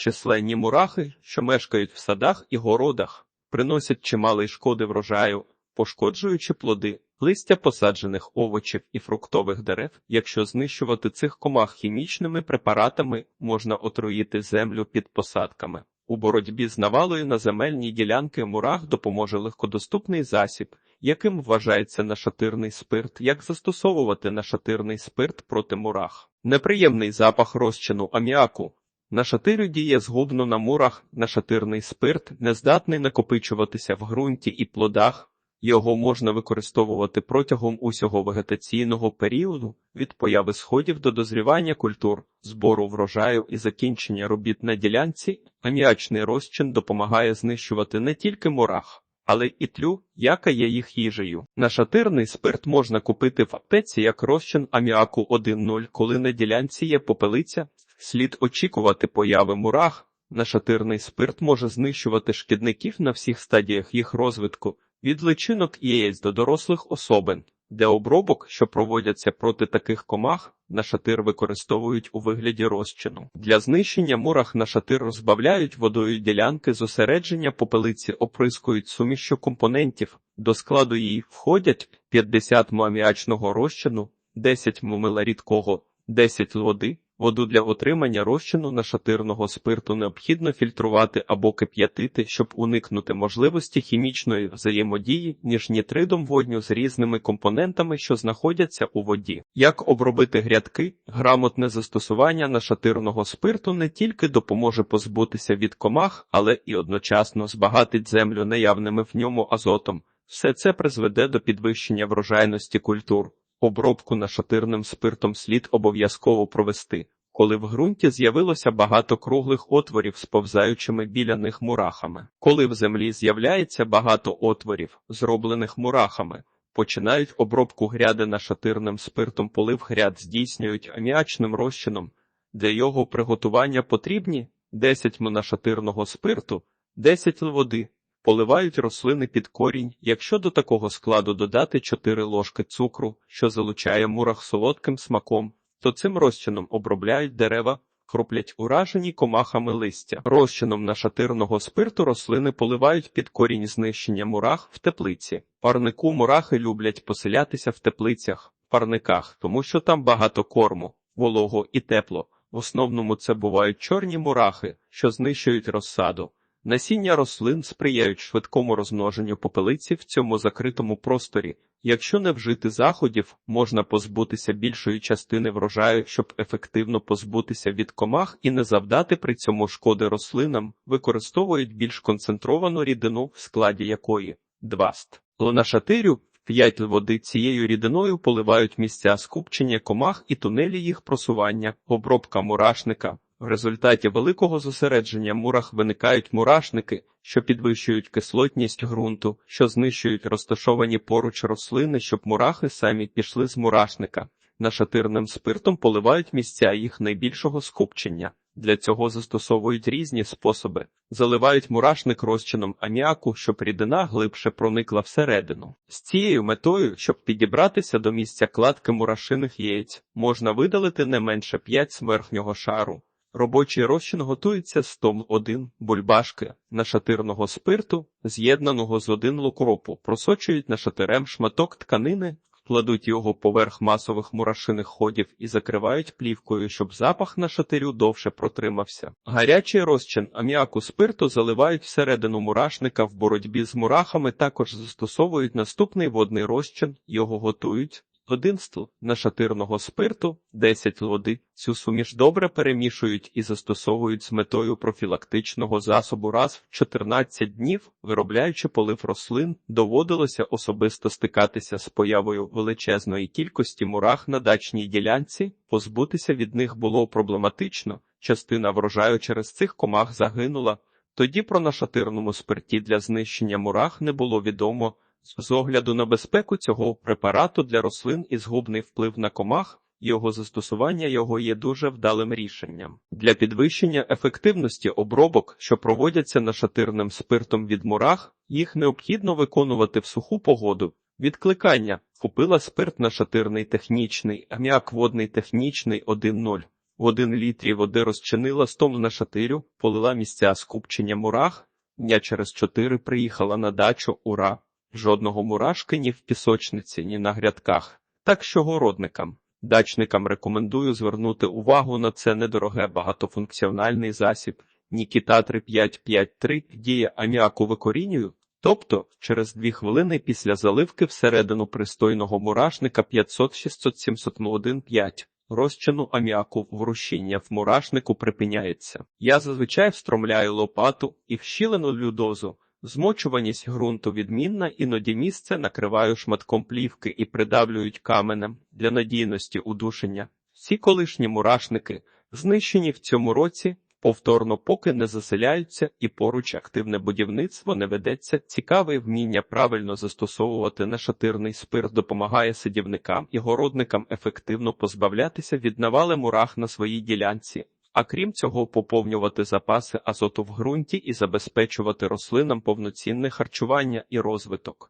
Численні мурахи, що мешкають в садах і городах, приносять чималий шкоди врожаю, пошкоджуючи плоди, листя посаджених овочів і фруктових дерев. Якщо знищувати цих комах хімічними препаратами, можна отруїти землю під посадками. У боротьбі з навалою на земельні ділянки мурах допоможе легкодоступний засіб, яким вважається нашатирний спирт, як застосовувати нашатирний спирт проти мурах. Неприємний запах розчину аміаку. Нашатирю діє згубно на мурах, нашатирний спирт не здатний накопичуватися в ґрунті і плодах. Його можна використовувати протягом усього вегетаційного періоду від появи сходів до дозрівання культур, збору врожаю і закінчення робіт на ділянці. Аміачний розчин допомагає знищувати не тільки мурах, але і тлю, яка є їх їжею. Нашатирний спирт можна купити в аптеці як розчин аміаку 1.0, коли на ділянці є попелиця. Слід очікувати появи мурах. Нашатирний спирт може знищувати шкідників на всіх стадіях їх розвитку, від личинок яєць до дорослих особин. Для обробок, що проводяться проти таких комах, нашатир використовують у вигляді розчину. Для знищення мурах нашатир розбавляють водою ділянки зосередження попелиці, оприскують сумішю компонентів. До складу її входять 50 м аміачного розчину, 10 м рідкого, 10 води. Воду для отримання розчину нашатирного спирту необхідно фільтрувати або кип'ятити, щоб уникнути можливості хімічної взаємодії між нітридом водню з різними компонентами, що знаходяться у воді. Як обробити грядки, грамотне застосування нашатирного спирту не тільки допоможе позбутися від комах, але і одночасно збагатить землю наявними в ньому азотом. Все це призведе до підвищення врожайності культур. Обробку нашатирним спиртом слід обов'язково провести, коли в ґрунті з'явилося багато круглих отворів з повзаючими біля них мурахами. Коли в землі з'являється багато отворів, зроблених мурахами, починають обробку гряди нашатирним спиртом, полив гряд здійснюють аміачним розчином. Для його приготування потрібні 10 м нашатирного спирту, 10 води. Поливають рослини під корінь, якщо до такого складу додати 4 ложки цукру, що залучає мурах солодким смаком, то цим розчином обробляють дерева, хроплять уражені комахами листя. Розчином нашатирного спирту рослини поливають під корінь знищення мурах в теплиці. Парнику мурахи люблять поселятися в теплицях, парниках, тому що там багато корму, волого і тепло. В основному це бувають чорні мурахи, що знищують розсаду. Насіння рослин сприяють швидкому розмноженню попелиці в цьому закритому просторі. Якщо не вжити заходів, можна позбутися більшої частини врожаю, щоб ефективно позбутися від комах і не завдати при цьому шкоди рослинам, використовують більш концентровану рідину, в складі якої дваст. Лонашатирю 5 води цією рідиною поливають місця скупчення комах і тунелі їх просування, обробка мурашника. В результаті великого зосередження мурах виникають мурашники, що підвищують кислотність ґрунту, що знищують розташовані поруч рослини, щоб мурахи самі пішли з мурашника. Нашатирним спиртом поливають місця їх найбільшого скупчення. Для цього застосовують різні способи. Заливають мурашник розчином аміаку, щоб рідина глибше проникла всередину. З цією метою, щоб підібратися до місця кладки мурашиних яєць, можна видалити не менше 5 з верхнього шару. Робочий розчин готується з том 1 бульбашки нашатирного спирту, з'єднаного з 1 лукропу, просочують нашатирем шматок тканини, кладуть його поверх масових мурашиних ходів і закривають плівкою, щоб запах нашатирю довше протримався. Гарячий розчин аміаку спирту заливають всередину мурашника в боротьбі з мурахами, також застосовують наступний водний розчин, його готують. Один стл нашатирного спирту, 10 води. Цю суміш добре перемішують і застосовують з метою профілактичного засобу раз в 14 днів, виробляючи полив рослин, доводилося особисто стикатися з появою величезної кількості мурах на дачній ділянці, позбутися від них було проблематично, частина врожаю через цих комах загинула. Тоді про нашатирному спирті для знищення мурах не було відомо. З огляду на безпеку цього препарату для рослин і згубний вплив на комах, його застосування його є дуже вдалим рішенням. Для підвищення ефективності обробок, що проводяться нашатирним спиртом від мурах, їх необхідно виконувати в суху погоду. Відкликання купила спирт нашатирний технічний, аміак водний технічний 1.0. В один літрі води розчинила стом на шатирю, полила місця скупчення мурах. Дня через чотири приїхала на дачу ура. Жодного мурашки ні в пісочниці, ні на грядках. Так що городникам, дачникам рекомендую звернути увагу на це недороге багатофункціональний засіб. Нікіта 3553 діє аміаку викорінюю, тобто через дві хвилини після заливки всередину пристойного мурашника 500 600 701 Розчину аміаку врушіння в мурашнику припиняється. Я зазвичай встромляю лопату і вщілену людозу. Змочуваність ґрунту відмінна, іноді місце накриваю шматком плівки і придавлюють каменем для надійності удушення. Всі колишні мурашники, знищені в цьому році, повторно поки не заселяються і поруч активне будівництво не ведеться. Цікаве вміння правильно застосовувати нашатирний спирт допомагає садівникам і городникам ефективно позбавлятися від навали мурах на своїй ділянці. А крім цього, поповнювати запаси азоту в ґрунті і забезпечувати рослинам повноцінне харчування і розвиток.